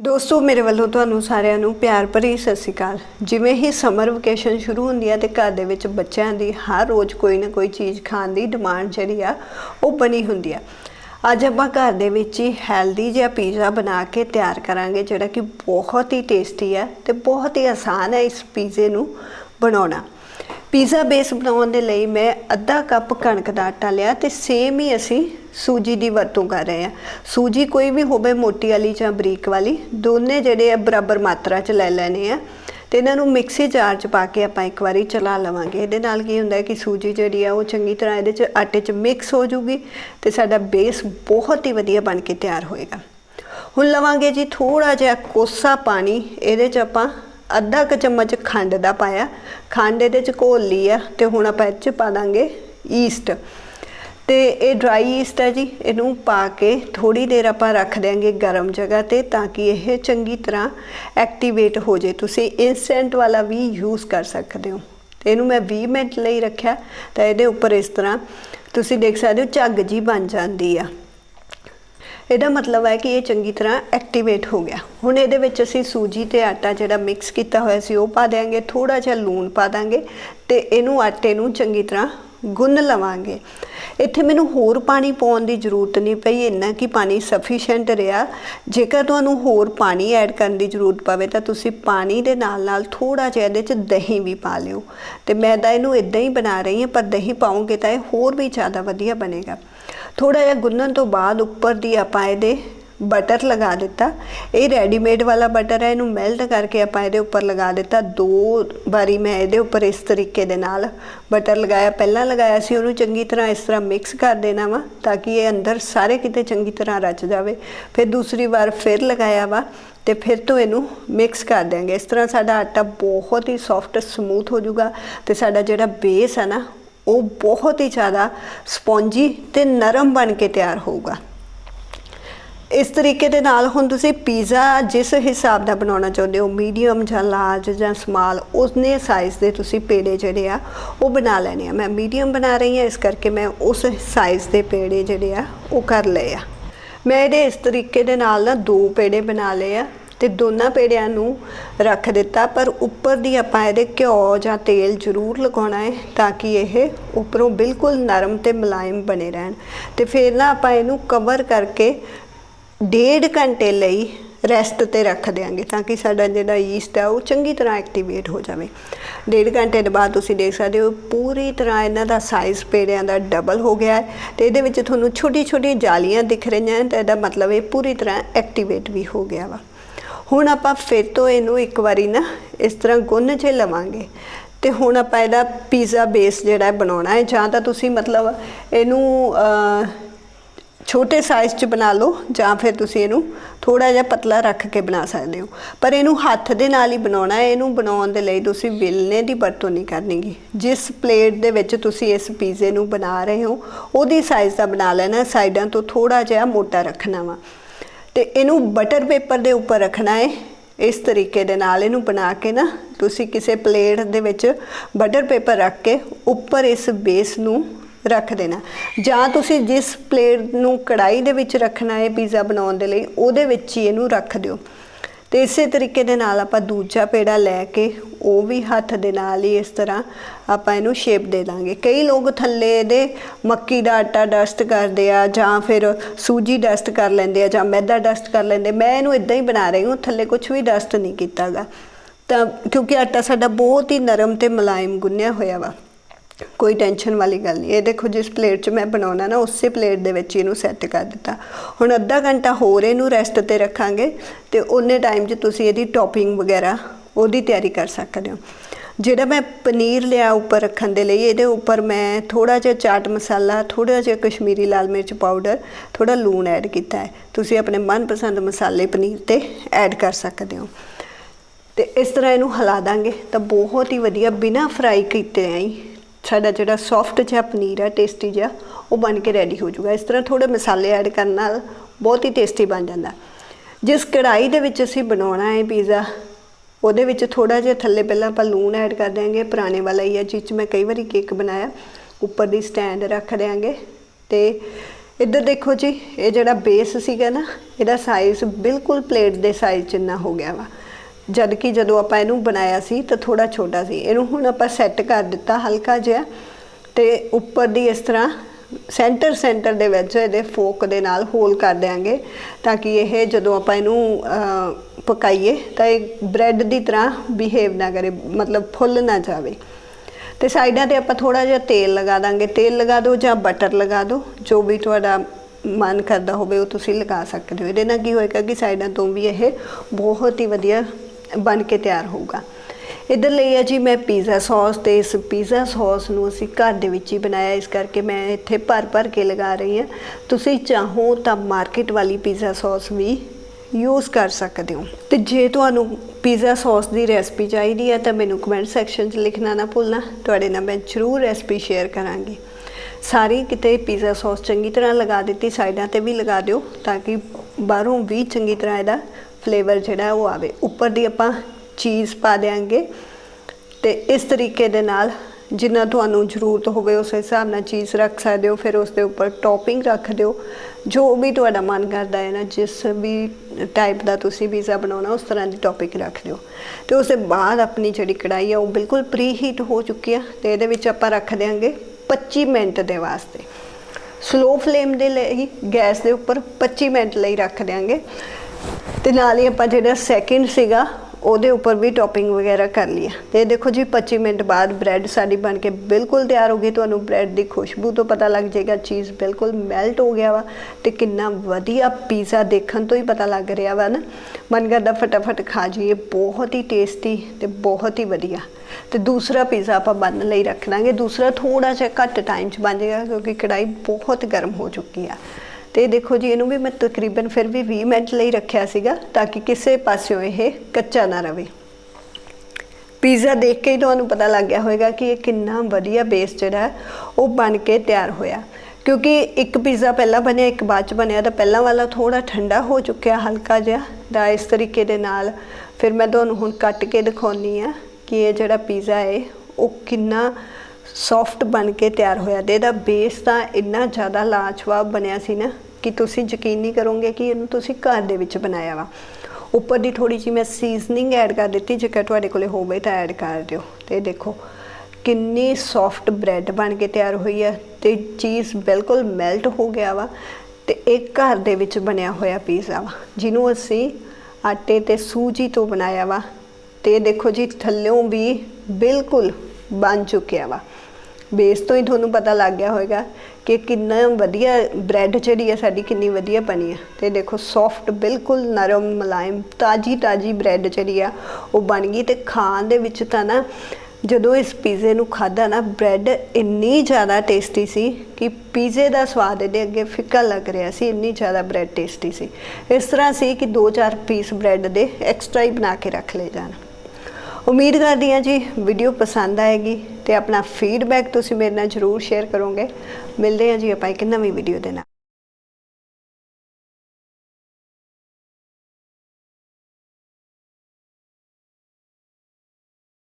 ਦੋਸਤੋ, ਮੇਰੇ ਵੱਲੋਂ ਤੁਹਾਨੂੰ ਸਾਰਿਆਂ ਨੂੰ ਪਿਆਰ ਭਰੀ ਸਤਿ ਸ਼੍ਰੀ ਅਕਾਲ। ਜਿਵੇਂ ਹੀ ਸਮਰ ਵਕੇਸ਼ਨ ਸ਼ੁਰੂ ਹੁੰਦੀ ਹੈ ਤੇ ਘਰ ਦੇ ਵਿੱਚ ਬੱਚਿਆਂ ਦੀ ਹਰ ਰੋਜ਼ ਕੋਈ ਨਾ ਕੋਈ ਚੀਜ਼ ਖਾਣ ਦੀ ਡਿਮਾਂਡ ਜਿਹੜੀ ਆ, ਉਹ ਬਣੀ ਹੁੰਦੀ ਆ। ਅੱਜ ਆਪਾਂ ਘਰ ਦੇ ਵਿੱਚ ਹੀ ਹੈਲਦੀ ਜਿਹਾ ਪੀਜ਼ਾ ਬਣਾ ਕੇ ਤਿਆਰ ਕਰਾਂਗੇ, ਜਿਹੜਾ ਕਿ ਬਹੁਤ ਹੀ ਟੇਸਟੀ ਹੈ ਤੇ ਬਹੁਤ ਹੀ ਆਸਾਨ ਹੈ ਇਸ ਪੀਜ਼ੇ ਨੂੰ ਬਣਾਉਣਾ। ਪੀਜ਼ਾ ਬੇਸ ਬਣਾਉਣ ਦੇ ਲਈ ਮੈਂ ਅੱਧਾ ਕੱਪ ਕਣਕ ਦਾ ਆਟਾ ਲਿਆ ਤੇ ਸੇਮ ਹੀ ਅਸੀਂ ਸੂਜੀ ਦੀ ਵਰਤੋਂ ਕਰ ਰਹੇ ਹਾਂ। ਸੂਜੀ ਕੋਈ ਵੀ ਹੋਵੇ ਮੋਟੀ ਵਾਲੀ ਜਾਂ ਬਰੀਕ ਵਾਲੀ, ਦੋਨੇ ਜਿਹੜੇ ਆ ਬਰਾਬਰ ਮਾਤਰਾ 'ਚ ਲੈ ਲੈਣੇ ਆ। ਤੇ ਇਹਨਾਂ ਨੂੰ ਮਿਕਸੀ ਜਾਰ 'ਚ ਪਾ ਕੇ ਆਪਾਂ ਇੱਕ ਵਾਰੀ ਚਲਾ ਲਵਾਂਗੇ। ਇਹਦੇ ਨਾਲ ਕੀ ਹੁੰਦਾ ਹੈ ਕਿ ਸੂਜੀ ਜਿਹੜੀ ਆ ਉਹ ਚੰਗੀ ਤਰ੍ਹਾਂ ਇਹਦੇ 'ਚ ਆਟੇ 'ਚ ਮਿਕਸ ਹੋ ਜੂਗੀ ਤੇ ਸਾਡਾ ਬੇਸ ਬਹੁਤ ਹੀ ਵਧੀਆ ਬਣ ਕੇ ਤਿਆਰ ਹੋਏਗਾ। ਹੁਣ ਲਵਾਂਗੇ ਜੀ ਥੋੜਾ ਜਿਹਾ ਕੋਸਾ ਪਾਣੀ। ਇਹਦੇ 'ਚ ਆਪਾਂ ਅੱਧਾ ਕੁ ਚਮਚ ਖੰਡ ਦਾ ਪਾਇਆ। ਖੰਡ ਇਹਦੇ 'ਚ ਘੋਲ ਲਈ ਆ ਤੇ ਹੁਣ ਆਪਾਂ ਇਹ 'ਚ ਪਾ ਦਾਂਗੇ ਈਸਟ ਤੇ ਇਹ ਡਰਾਈ ਈਸਟ ਹੈ ਜੀ, ਇਹਨੂੰ ਪਾ ਕੇ ਥੋੜੀ ਦੇਰ ਆਪਾਂ ਰੱਖ ਦਿਆਂਗੇ ਗਰਮ ਜਗ੍ਹਾ ਤੇ ਤਾਂ ਕਿ ਇਹ ਚੰਗੀ ਤਰ੍ਹਾਂ ਐਕਟੀਵੇਟ ਹੋ ਜੇ ਤੁਸੀਂ ਇਨਸਟੈਂਟ ਵਾਲਾ ਵੀ ਯੂਜ਼ ਕਰ ਸਕਦੇ ਹੋ। ਤੇ ਇਹਨੂੰ ਮੈਂ 20 ਮਿੰਟ ਲਈ ਰੱਖਿਆ, ਤਾਂ ਇਹਦੇ ਉੱਪਰ ਇਸ ਤਰ੍ਹਾਂ ਤੁਸੀਂ ਦੇਖ ਸਕਦੇ ਹੋ ਝੱਗ ਜੀ ਬਣ ਜਾਂਦੀ ਆ। ਇਹਦਾ ਮਤਲਬ ਹੈ ਕਿ ਇਹ ਚੰਗੀ ਤਰ੍ਹਾਂ ਐਕਟੀਵੇਟ ਹੋ ਗਿਆ। ਹੁਣ ਇਹਦੇ ਵਿੱਚ ਅਸੀਂ ਸੂਜੀ ਤੇ ਆਟਾ ਜਿਹੜਾ ਮਿਕਸ ਕੀਤਾ ਹੋਇਆ ਸੀ, ਉਹ ਪਾ ਦਿਆਂਗੇ ਥੋੜਾ ਜਿਹਾ ਲੂਣ ਪਾ ਦਾਂਗੇ ਤੇ ਇਹਨੂੰ ਆਟੇ ਨੂੰ ਚੰਗੀ ਤਰ੍ਹਾਂ ਗੁੰਨ ਲਵਾਂਗੇ। ਇੱਥੇ ਮੈਨੂੰ ਹੋਰ ਪਾਣੀ ਪਾਉਣ ਦੀ ਜ਼ਰੂਰਤ ਨਹੀਂ ਪਈ, ਇੰਨਾ ਕਿ ਪਾਣੀ ਸਫੀਸ਼ੀਐਂਟ ਰਿਹਾ। ਜੇਕਰ ਤੁਹਾਨੂੰ ਹੋਰ ਪਾਣੀ ਐਡ ਕਰਨ ਦੀ ਜ਼ਰੂਰਤ ਪਵੇ, ਤਾਂ ਤੁਸੀਂ ਪਾਣੀ ਦੇ ਨਾਲ ਨਾਲ ਥੋੜਾ ਜਿਹਾ ਇਹਦੇ 'ਚ ਦਹੀਂ ਵੀ ਪਾ ਲਿਓ। ਤੇ ਮੈਂ ਤਾਂ ਇਹਨੂੰ ਇਦਾਂ ਹੀ ਬਣਾ ਰਹੀ ਹਾਂ, ਪਰ ਦਹੀਂ ਪਾਉਂਗੇ ਤਾਂ ਇਹ ਹੋਰ ਵੀ ਜ਼ਿਆਦਾ ਵਧੀਆ ਬਣੇਗਾ। ਥੋੜਾ ਜਿਹਾ ਗੁੰਨਣ ਤੋਂ ਬਾਅਦ ਉੱਪਰ ਦੀ ਆਪਾਂ ਇਹਦੇ ਬਟਰ ਲਗਾ ਦਿੱਤਾ। ਇਹ ਰੈਡੀਮੇਡ ਵਾਲਾ ਬਟਰ ਹੈ, ਇਹਨੂੰ ਮੈਲਟ ਕਰਕੇ ਆਪਾਂ ਇਹਦੇ ਉੱਪਰ ਲਗਾ ਦਿੱਤਾ। ਦੋ ਵਾਰੀ ਮੈਂ ਇਹਦੇ ਉੱਪਰ ਇਸ ਤਰੀਕੇ ਦੇ ਨਾਲ ਬਟਰ ਲਗਾਇਆ। ਪਹਿਲਾਂ ਲਗਾਇਆ ਸੀ, ਉਹਨੂੰ ਚੰਗੀ ਤਰ੍ਹਾਂ ਇਸ ਤਰ੍ਹਾਂ ਮਿਕਸ ਕਰ ਦੇਣਾ ਵਾ, ਤਾਂ ਕਿ ਇਹ ਅੰਦਰ ਸਾਰੇ ਕਿਤੇ ਚੰਗੀ ਤਰ੍ਹਾਂ ਰਚ ਜਾਵੇ। ਫਿਰ ਦੂਸਰੀ ਵਾਰ ਫਿਰ ਲਗਾਇਆ ਵਾ, ਤੇ ਫਿਰ ਤੋਂ ਇਹਨੂੰ ਮਿਕਸ ਕਰ ਦਿਆਂਗੇ। ਇਸ ਤਰ੍ਹਾਂ ਸਾਡਾ ਆਟਾ ਬਹੁਤ ਹੀ ਸੌਫਟ ਸਮੂਥ ਹੋ ਜਾਊਗਾ ਤੇ ਸਾਡਾ ਜਿਹੜਾ ਬੇਸ ਹੈ ਨਾ, ਉਹ ਬਹੁਤ ਹੀ ਜ਼ਿਆਦਾ ਸਪੌਂਜੀ ਤੇ ਨਰਮ ਬਣ ਕੇ ਤਿਆਰ ਹੋਊਗਾ। ਇਸ ਤਰੀਕੇ ਦੇ ਨਾਲ ਹੁਣ ਤੁਸੀਂ ਪੀਜ਼ਾ ਜਿਸ ਹਿਸਾਬ ਦਾ ਬਣਾਉਣਾ ਚਾਹੁੰਦੇ ਹੋ, ਮੀਡੀਅਮ ਜਾਂ ਲਾਰਜ ਜਾਂ ਸਮਾਲ ਉਸਨੇ ਸਾਈਜ਼ ਦੇ ਤੁਸੀਂ ਪੇੜੇ ਜਿਹੜੇ ਆ, ਉਹ ਬਣਾ ਲੈਣੇ ਆ। ਮੈਂ ਮੀਡੀਅਮ ਬਣਾ ਰਹੀ ਹਾਂ, ਇਸ ਕਰਕੇ ਮੈਂ ਉਸ ਸਾਈਜ਼ ਦੇ ਪੇੜੇ ਜਿਹੜੇ ਆ, ਉਹ ਕਰ ਲਏ ਆ। ਮੈਂ ਇਹਦੇ ਇਸ ਤਰੀਕੇ ਦੇ ਨਾਲ ਨਾ ਦੋ ਪੇੜੇ ਬਣਾ ਲਏ ਆ ਤੇ ਦੋਨਾਂ ਪੇੜਿਆਂ ਨੂੰ ਰੱਖ ਦਿੱਤਾ, ਪਰ ਉੱਪਰ ਦੀ ਆਪਾਂ ਇਹਦੇ ਘਿਓ ਜਾਂ ਤੇਲ ਜ਼ਰੂਰ ਲਗਾਉਣਾ ਹੈ ਤਾਂ ਕਿ ਇਹ ਉੱਪਰੋਂ ਬਿਲਕੁਲ ਨਰਮ ਤੇ ਮੁਲਾਇਮ ਬਣੇ ਰਹਿਣ। ਤੇ ਫਿਰ ਨਾ ਆਪਾਂ ਇਹਨੂੰ ਕਵਰ ਕਰਕੇ ਡੇਢ ਘੰਟੇ ਲਈ ਰੈਸਟ ਤੇ ਰੱਖ ਦੇਾਂਗੇ ਤਾਂ ਕਿ ਸਾਡਾ ਜਿਹੜਾ ਈਸਟ ਹੈ ਉਹ ਚੰਗੀ ਤਰ੍ਹਾਂ ਐਕਟੀਵੇਟ ਹੋ ਜਾਵੇ। ਡੇਢ ਘੰਟੇ ਦੇ ਬਾਅਦ ਤੁਸੀਂ ਦੇਖ ਸਕਦੇ ਹੋ, ਪੂਰੀ ਤਰ੍ਹਾਂ ਇਹਨਾਂ ਦਾ ਸਾਈਜ਼ ਪੇੜਿਆਂ ਦਾ ਡਬਲ ਹੋ ਗਿਆ ਹੈ ਤੇ ਇਹਦੇ ਵਿੱਚ ਤੁਹਾਨੂੰ ਛੋਟੀ ਛੋਟੀ ਜਾਲੀਆਂ ਦਿਖ ਰਹੀਆਂ ਹਨ ਤਾਂ ਇਹਦਾ ਮਤਲਬ ਇਹ ਪੂਰੀ ਤਰ੍ਹਾਂ ਐਕਟੀਵੇਟ ਵੀ ਹੋ ਗਿਆ ਵਾ। ਹੁਣ ਆਪਾਂ ਫਿਰ ਤੋਂ ਇਹਨੂੰ ਇੱਕ ਵਾਰੀ ਨਾ ਇਸ ਤਰ੍ਹਾਂ ਗੁੰਨ 'ਚ ਲਵਾਂਗੇ ਤੇ ਹੁਣ ਆਪਾਂ ਇਹਦਾ ਪੀਜ਼ਾ ਬੇਸ ਜਿਹੜਾ ਬਣਾਉਣਾ ਹੈ ਜਾਂ ਤਾਂ ਤੁਸੀਂ ਮਤਲਬ ਇਹਨੂੰ ਛੋਟੇ ਸਾਈਜ਼ 'ਚ ਬਣਾ ਲਓ ਜਾਂ ਫਿਰ ਤੁਸੀਂ ਇਹਨੂੰ ਥੋੜਾ ਜਿਹਾ ਪਤਲਾ ਰੱਖ ਕੇ ਬਣਾ ਸਕਦੇ ਹੋ। ਪਰ ਇਹਨੂੰ ਹੱਥ ਦੇ ਨਾਲ ਹੀ ਬਣਾਉਣਾ ਹੈ। ਇਹਨੂੰ ਬਣਾਉਣ ਦੇ ਲਈ ਤੁਸੀਂ ਵਿਲਨੇ ਦੀ ਵਰਤੋਂ ਨਹੀਂ ਕਰਨੀਗੀ ਜਿਸ ਪਲੇਟ ਦੇ ਵਿੱਚ ਤੁਸੀਂ ਇਸ ਪੀਜ਼ੇ ਨੂੰ ਬਣਾ ਰਹੇ ਹੋ, ਉਹਦੀ ਸਾਈਜ਼ ਦਾ ਬਣਾ ਲੈਣਾ ਸਾਈਡਾਂ ਤੋਂ ਥੋੜਾ ਜਿਹਾ ਮੋਟਾ ਰੱਖਣਾ ਵਾ। ਤੇ ਇਹਨੂੰ ਬਟਰ ਪੇਪਰ ਦੇ ਉੱਪਰ ਰੱਖਣਾ ਹੈ। ਇਸ ਤਰੀਕੇ ਦੇ ਨਾਲ ਇਹਨੂੰ ਬਣਾ ਕੇ ਨਾ, ਤੁਸੀਂ ਕਿਸੇ ਪਲੇਟ ਦੇ ਵਿੱਚ ਬਟਰ ਪੇਪਰ ਰੱਖ ਕੇ ਉੱਪਰ ਇਸ ਬੇਸ ਨੂੰ ਰੱਖ ਦੇਣਾ। ਜਾਂ ਤੁਸੀਂ ਜਿਸ ਪਲੇਟ ਨੂੰ ਕੜਾਈ ਦੇ ਵਿੱਚ ਰੱਖਣਾ ਹੈ ਪੀਜ਼ਾ ਬਣਾਉਣ ਦੇ ਲਈ, ਉਹਦੇ ਵਿੱਚ ਹੀ ਇਹਨੂੰ ਰੱਖ ਦਿਓ। ਤੇ ਇਸੇ ਤਰੀਕੇ ਦੇ ਨਾਲ ਆਪਾਂ ਦੂਜਾ ਪੇੜਾ ਲੈ ਕੇ, ਉਹ ਵੀ ਹੱਥ ਦੇ ਨਾਲ ਹੀ ਇਸ ਤਰ੍ਹਾਂ ਆਪਾਂ ਇਹਨੂੰ ਸ਼ੇਪ ਦੇ ਦਾਂਗੇ। ਕਈ ਲੋਕ ਥੱਲੇ ਇਹਦੇ ਮੱਕੀ ਦਾ ਆਟਾ ਡਸਟ ਕਰਦੇ ਆ, ਜਾਂ ਫਿਰ ਸੂਜੀ ਡਸਟ ਕਰ ਲੈਂਦੇ ਆ, ਜਾਂ ਮੈਦਾ ਡਸਟ ਕਰ ਲੈਂਦੇ ਮੈਂ ਇਹਨੂੰ ਇਦਾਂ ਹੀ ਬਣਾ ਰਹੀ ਹਾਂ, ਥੱਲੇ ਕੁਝ ਵੀ ਡਸਟ ਨਹੀਂ ਕੀਤਾਗਾ ਤਾਂ ਕਿਉਂਕਿ ਆਟਾ ਸਾਡਾ ਬਹੁਤ ਹੀ ਨਰਮ ਤੇ ਮੁਲਾਇਮ ਗੁੰਨਿਆ ਹੋਇਆ ਵਾ। ਕੋਈ ਟੈਨਸ਼ਨ ਵਾਲੀ ਗੱਲ ਨਹੀਂ। ਇਹ ਦੇਖੋ, ਜਿਸ ਪਲੇਟ 'ਚ ਮੈਂ ਬਣਾਉਣਾ ਨਾ, ਉਸੇ ਪਲੇਟ ਦੇ ਵਿੱਚ ਇਹਨੂੰ ਸੈੱਟ ਕਰ ਦਿੱਤਾ। ਹੁਣ ਅੱਧਾ ਘੰਟਾ ਹੋਰ ਇਹਨੂੰ ਰੈਸਟ ਤੇ ਰੱਖਾਂਗੇ ਤੇ ਉਹਨੇ ਟਾਈਮ 'ਚ ਤੁਸੀਂ ਇਹਦੀ ਟੌਪਿੰਗ ਵਗੈਰਾ ਉਹਦੀ ਤਿਆਰੀ ਕਰ ਸਕਦੇ ਹੋ। ਜਿਹੜਾ ਮੈਂ ਪਨੀਰ ਲਿਆ ਉੱਪਰ ਰੱਖਣ ਦੇ ਲਈ, ਇਹਦੇ ਉੱਪਰ ਮੈਂ ਥੋੜਾ ਜਿਹਾ ਚਾਟ ਮਸਾਲਾ ਥੋੜਾ ਜਿਹਾ ਕਸ਼ਮੀਰੀ ਲਾਲ ਮਿਰਚ ਪਾਊਡਰ ਥੋੜਾ ਲੂਣ ਐਡ ਕੀਤਾ ਹੈ। ਤੁਸੀਂ ਆਪਣੇ ਮਨਪਸੰਦ ਮਸਾਲੇ ਪਨੀਰ ਤੇ ਐਡ ਕਰ ਸਕਦੇ ਹੋ। ਤੇ ਇਸ ਤਰ੍ਹਾਂ ਇਹਨੂੰ ਹਿਲਾ ਦਾਂਗੇ। ਤਾਂ ਬਹੁਤ ਹੀ ਵਧੀਆ ਬਿਨਾ ਫਰਾਈ ਕੀਤੇ ਆਈ ਸਾਡਾ ਜਿਹੜਾ ਸੌਫਟ ਜਿਹਾ ਪਨੀਰ ਹੈ ਟੇਸਟੀ ਜਿਹਾ, ਉਹ ਬਣ ਕੇ ਰੈਡੀ ਹੋ ਜਾਊਗਾ। ਇਸ ਤਰ੍ਹਾਂ ਥੋੜੇ ਮਸਾਲੇ ਐਡ ਕਰਨ ਨਾਲ ਬਹੁਤ ਹੀ ਟੇਸਟੀ ਬਣ ਜਾਂਦਾ। ਜਿਸ ਕੜਾਈ ਦੇ ਵਿੱਚ ਅਸੀਂ ਬਣਾਉਣਾ ਹੈ ਪੀਜ਼ਾ ਉਹਦੇ ਵਿੱਚ ਥੋੜਾ ਜਿਹਾ ਥੱਲੇ ਪਹਿਲਾਂ ਆਪਾਂ ਲੂਣ ਐਡ ਕਰ ਦਿਆਂਗੇ। ਪੁਰਾਣੇ ਵਾਲਾ ਹੀ ਹੈ ਜਿਸ 'ਚ ਮੈਂ ਕਈ ਵਾਰੀ ਕੇਕ ਬਣਾਇਆ। ਉੱਪਰ ਦੀ ਸਟੈਂਡ ਰੱਖ ਦਿਆਂਗੇ। ਤੇ ਇੱਧਰ ਦੇਖੋ ਜੀ, ਇਹ ਜਿਹੜਾ ਬੇਸ ਸੀਗਾ ਨਾ, ਇਹਦਾ ਸਾਈਜ਼ ਬਿਲਕੁਲ ਪਲੇਟ ਦੇ ਸਾਈਜ਼ ਜਿੰਨਾ ਹੋ ਗਿਆ ਵਾ। ਜਦ ਕਿ ਜਦੋਂ ਆਪਾਂ ਇਹਨੂੰ ਬਣਾਇਆ ਸੀ ਤਾਂ ਥੋੜਾ ਛੋਟਾ ਸੀ। ਇਹਨੂੰ ਹੁਣ ਆਪਾਂ ਸੈੱਟ ਕਰ ਦਿੱਤਾ ਹਲਕਾ ਜਿਹਾ ਤੇ ਉੱਪਰ ਦੀ ਇਸ ਤਰ੍ਹਾਂ ਸੈਂਟਰ ਸੈਂਟਰ ਦੇ ਵਿੱਚ ਇਹਦੇ ਫੋਕ ਦੇ ਨਾਲ ਹੋਲ ਕਰ ਦਿਆਂਗੇ ਤਾਂ ਕਿ ਇਹ ਜਦੋਂ ਆਪਾਂ ਇਹਨੂੰ ਪਕਾਈਏ ਤਾਂ ਇਹ ਬ੍ਰੈਡ ਦੀ ਤਰ੍ਹਾਂ ਬਿਹੇਵ ਨਾ ਕਰੇ, ਮਤਲਬ ਫੁੱਲ ਨਾ ਜਾਵੇ। ਤੇ ਸਾਈਡਾਂ ਤੇ ਆਪਾਂ ਥੋੜਾ ਜਿਹਾ ਤੇਲ ਲਗਾ ਦਾਂਗੇ। ਤੇਲ ਲਗਾ ਦਿਓ ਜਾਂ ਬਟਰ ਲਗਾ ਦਿਓ, ਜੋ ਵੀ ਤੁਹਾਡਾ ਮਨ ਕਰਦਾ ਹੋਵੇ ਉਹ ਤੁਸੀਂ ਲਗਾ ਸਕਦੇ ਹੋ। ਇਹਦੇ ਨਾਲ ਕੀ ਹੋਏਗਾ ਕਿ ਸਾਈਡਾਂ ਤੋਂ ਵੀ ਇਹ ਬਹੁਤ ਹੀ ਵਧੀਆ ਬਣ ਕੇ ਤਿਆਰ ਹੋਊਗਾ। ਇਧਰ ਲਈ ਹੈ ਜੀ, ਮੈਂ ਪੀਜ਼ਾ ਸੌਸ ਤੇ ਇਸ ਪੀਜ਼ਾ ਸੌਸ ਨੂੰ ਅਸੀਂ ਘਰ ਦੇ ਵਿੱਚ ਹੀ ਬਣਾਇਆ। ਇਸ ਕਰਕੇ ਮੈਂ ਇੱਥੇ ਭਰ ਭਰ ਕੇ ਲਗਾ ਰਹੀ ਹਾਂ। ਤੁਸੀਂ ਚਾਹੋ ਤਾਂ ਮਾਰਕੀਟ ਵਾਲੀ ਪੀਜ਼ਾ ਸੌਸ ਵੀ ਯੂਜ਼ ਕਰ ਸਕਦੇ ਹੋ। ਤੇ ਜੇ ਤੁਹਾਨੂੰ ਪੀਜ਼ਾ ਸੌਸ ਦੀ ਰੈਸਪੀ ਚਾਹੀਦੀ ਹੈ, ਤਾਂ ਮੈਨੂੰ ਕਮੈਂਟ ਸੈਕਸ਼ਨ 'ਚ ਲਿਖਣਾ ਨਾ ਭੁੱਲਣਾ। ਤੁਹਾਡੇ ਨਾਲ ਮੈਂ ਜ਼ਰੂਰ ਰੈਸਪੀ ਸ਼ੇਅਰ ਕਰਾਂਗੀ। ਸਾਰੀ ਕਿਤੇ ਪੀਜ਼ਾ ਸੌਸ ਚੰਗੀ ਤਰ੍ਹਾਂ ਲਗਾ ਦਿੱਤੀ, ਸਾਈਡਾਂ ਤੇ ਵੀ ਲਗਾ ਦਿਓ, ਤਾਂ ਕਿ ਬਾਹਰੋਂ ਵੀ ਚੰਗੀ ਤਰ੍ਹਾਂ ਇਹਦਾ ਫਲੇਵਰ ਜਿਹੜਾ ਉਹ ਆਵੇ। ਉੱਪਰ ਦੀ ਆਪਾਂ ਚੀਜ਼ ਪਾ ਦਿਆਂਗੇ ਤੇ ਇਸ ਤਰੀਕੇ ਦੇ ਨਾਲ ਜਿੰਨਾ ਤੁਹਾਨੂੰ ਜ਼ਰੂਰਤ ਹੋਵੇ ਉਸ ਹਿਸਾਬ ਨਾਲ ਚੀਜ਼ ਰੱਖ ਸਕਦੇ ਹੋ, ਫਿਰ ਉਸ ਦੇ ਉੱਪਰ ਟੌਪਿੰਗ ਰੱਖ ਦਿਓ। ਜੋ ਵੀ ਤੁਹਾਡਾ ਮਨ ਕਰਦਾ ਹੈ ਨਾ, ਜਿਸ ਵੀ ਟਾਈਪ ਦਾ ਤੁਸੀਂ ਪੀਜ਼ਾ ਬਣਾਉਣਾ, ਉਸ ਤਰ੍ਹਾਂ ਦੀ ਟੌਪਿਕ ਰੱਖ ਦਿਓ। ਤੇ ਉਸ ਦੇ ਬਾਅਦ ਆਪਣੀ ਜਿਹੜੀ ਕੜਾਈ ਆ, ਉਹ ਬਿਲਕੁਲ ਪ੍ਰੀ ਹੀਟ ਹੋ ਚੁੱਕੀ ਆ ਤੇ ਇਹਦੇ ਵਿੱਚ ਆਪਾਂ ਰੱਖ ਦਿਆਂਗੇ 25 ਮਿੰਟ ਦੇ ਵਾਸਤੇ। ਸਲੋ ਫਲੇਮ ਦੇ ਲਈ, ਗੈਸ ਦੇ ਉੱਪਰ 25 ਮਿੰਟ ਲਈ ਰੱਖ ਦਿਆਂਗੇ। ਤੇ ਨਾਲ ਹੀ ਆਪਾਂ ਜਿਹੜਾ ਸੈਕਿੰਡ ਸੀਗਾ, ਉਹਦੇ ਉੱਪਰ ਵੀ ਟੌਪਿੰਗ ਵਗੈਰਾ ਕਰ ਲਿਆ ਤੇ ਇਹ ਦੇਖੋ ਜੀ 25 ਮਿੰਟ ਬਾਅਦ ਬ੍ਰੈਡ ਸਾਡੀ ਬਣ ਕੇ ਬਿਲਕੁਲ ਤਿਆਰ ਹੋ ਗਈ। ਤੁਹਾਨੂੰ ਬ੍ਰੈਡ ਦੀ ਖੁਸ਼ਬੂ ਤੋਂ ਪਤਾ ਲੱਗ ਜਾਏਗਾ ਚੀਜ਼ ਬਿਲਕੁਲ ਮੈਲਟ ਹੋ ਗਿਆ ਵਾ ਤੇ ਕਿੰਨਾ ਵਧੀਆ ਪੀਜ਼ਾ ਦੇਖਣ ਤੋਂ ਹੀ ਪਤਾ ਲੱਗ ਰਿਹਾ ਵਾ ਨਾ। ਮਨ ਕਰਦਾ ਫਟਾਫਟ ਖਾ ਜਾਈਏ, ਬਹੁਤ ਹੀ ਟੇਸਟੀ ਤੇ ਬਹੁਤ ਹੀ ਵਧੀਆ। ਤੇ ਦੂਸਰਾ ਪੀਜ਼ਾ ਆਪਾਂ ਬੰਨ ਲਈ ਰੱਖ ਲਾਂਗੇ। ਦੂਸਰਾ ਥੋੜਾ ਜਿਹਾ ਘੱਟ ਟਾਈਮ 'ਚ ਬਣ ਜਾਏਗਾ ਕਿਉਂਕਿ ਕੜਾਈ ਬਹੁਤ ਗਰਮ ਹੋ ਚੁੱਕੀ ਆ। ਤੇ ਦੇਖੋ ਜੀ, ਇਹਨੂੰ ਵੀ ਮੈਂ ਤਕਰੀਬਨ ਫਿਰ ਵੀ 20 ਮਿੰਟ ਲਈ ਰੱਖਿਆ ਸੀਗਾ ਤਾਂ ਕਿ ਕਿਸੇ ਪਾਸਿਓਂ ਇਹ ਕੱਚਾ ਨਾ ਰਵੇ। ਪੀਜ਼ਾ ਦੇਖ ਕੇ ਹੀ ਤੁਹਾਨੂੰ ਪਤਾ ਲੱਗ ਗਿਆ ਹੋਵੇਗਾ ਕਿ ਇਹ ਕਿੰਨਾ ਵਧੀਆ ਬੇਸ ਜਿਹੜਾ ਉਹ ਬਣ ਕੇ ਤਿਆਰ ਹੋਇਆ। ਕਿਉਂਕਿ ਇੱਕ ਪੀਜ਼ਾ ਪਹਿਲਾਂ ਬਣਿਆ, ਇੱਕ ਬਾਅਦ ਚ ਬਣਿਆ ਤਾਂ ਪਹਿਲਾਂ ਵਾਲਾ ਥੋੜਾ ਠੰਡਾ ਹੋ ਚੁੱਕਿਆ, ਹਲਕਾ ਜਿਹਾ। ਦਾ ਇਸ ਤਰੀਕੇ ਦੇ ਨਾਲ ਫਿਰ ਮੈਂ ਤੁਹਾਨੂੰ ਹੁਣ ਕੱਟ ਕੇ ਦਿਖਾਉਣੀ ਆ ਕਿ ਇਹ ਜਿਹੜਾ ਪੀਜ਼ਾ ਹੈ, ਉਹ ਕਿੰਨਾ ਸੌਫਟ ਬਣ ਕੇ ਤਿਆਰ ਹੋਇਆ ਤੇ ਇਹਦਾ ਬੇਸ ਤਾਂ ਇੰਨਾ ਜ਼ਿਆਦਾ ਲਾਜਵਾਬ ਬਣਿਆ ਸੀ ਨਾ ਕਿ ਤੁਸੀਂ ਯਕੀਨ ਨਹੀਂ ਕਰੋਗੇ ਕਿ ਇਹਨੂੰ ਤੁਸੀਂ ਘਰ ਦੇ ਵਿੱਚ ਬਣਾਇਆ ਵਾ। ਉੱਪਰ ਦੀ ਥੋੜੀ ਜਿਹੀ ਮੈਂ ਸੀਜ਼ਨਿੰਗ ਐਡ ਕਰ ਦਿੱਤੀ, ਜੇਕਰ ਤੁਹਾਡੇ ਕੋਲੇ ਹੋਵੇ ਤਾਂ ਐਡ ਕਰ ਦਿਓ। ਤੇ ਦੇਖੋ, ਕਿੰਨੀ ਸੌਫਟ ਬ੍ਰੈਡ ਬਣ ਕੇ ਤਿਆਰ ਹੋਈ ਹੈ ਤੇ ਚੀਜ਼ ਬਿਲਕੁਲ ਮੈਲਟ ਹੋ ਗਿਆ ਵਾ ਤੇ ਇਹ ਘਰ ਦੇ ਵਿੱਚ ਬਣਿਆ ਹੋਇਆ ਪੀਜ਼ਾ ਵਾ, ਜਿਹਨੂੰ ਅਸੀਂ ਆਟੇ ਤੇ ਸੂਜੀ ਤੋਂ ਬਣਾਇਆ ਵਾ। ਤੇ ਦੇਖੋ ਜੀ, ਥੱਲਿਓਂ ਵੀ ਬਿਲਕੁਲ ਬਣ ਚੁੱਕਿਆ ਵਾ। ਬੇਸ ਤੋਂ ਹੀ ਤੁਹਾਨੂੰ ਪਤਾ ਲੱਗ ਗਿਆ ਹੋਵੇਗਾ ਕਿ ਕਿੰਨਾ ਵਧੀਆ ਬ੍ਰੈਡ ਜਿਹੜੀ ਹੈ ਸਾਡੀ ਕਿੰਨੀ ਵਧੀਆ ਬਣੀ ਹੈ ਤੇ ਦੇਖੋ ਸੌਫਟ ਬਿਲਕੁਲ ਨਰਮ, ਮਲਾਇਮ ਤਾਜੀ ਤਾਜੀ ਬ੍ਰੈਡ ਜਿਹੜੀ ਆ ਉਹ ਬਣ ਗਈ ਤੇ ਖਾਣ ਦੇ ਵਿੱਚ ਤਾਂ ਨਾ ਜਦੋਂ ਇਸ ਪੀਜ਼ੇ ਨੂੰ ਖਾਦਾ ਨਾ ਬ੍ਰੈਡ ਇੰਨੀ ਜ਼ਿਆਦਾ ਟੇਸਟੀ ਸੀ ਕਿ ਪੀਜ਼ੇ ਦਾ ਸਵਾਦ ਇਹਦੇ ਅੱਗੇ ਫਿੱਕਾ ਲੱਗ ਰਿਹਾ ਸੀ, ਇੰਨੀ ਜ਼ਿਆਦਾ ਬ੍ਰੈਡ ਟੇਸਟੀ ਸੀ। ਇਸ ਤਰ੍ਹਾਂ ਸੀ ਕਿ 2-4 ਪੀਸ ਬ੍ਰੈਡ ਦੇ ਐਕਸਟਰਾ ਹੀ ਬਣਾ ਕੇ ਰੱਖ ਲਏ ਜਾਣ। ਉਮੀਦ ਕਰਦੀ ਹਾਂ ਜੀ ਵੀਡੀਓ ਪਸੰਦ ਆਏਗੀ ਤੇ ਆਪਣਾ ਫੀਡਬੈਕ ਤੁਸੀਂ ਮੇਰੇ ਨਾਲ ਜਰੂਰ ਸ਼ੇਅਰ ਕਰੋਗੇ। ਮਿਲਦੇ ਹਾਂ ਜੀ ਆਪਾਂ ਇੱਕ ਨਵੀਂ ਵੀਡੀਓ ਦੇ ਨਾਲ।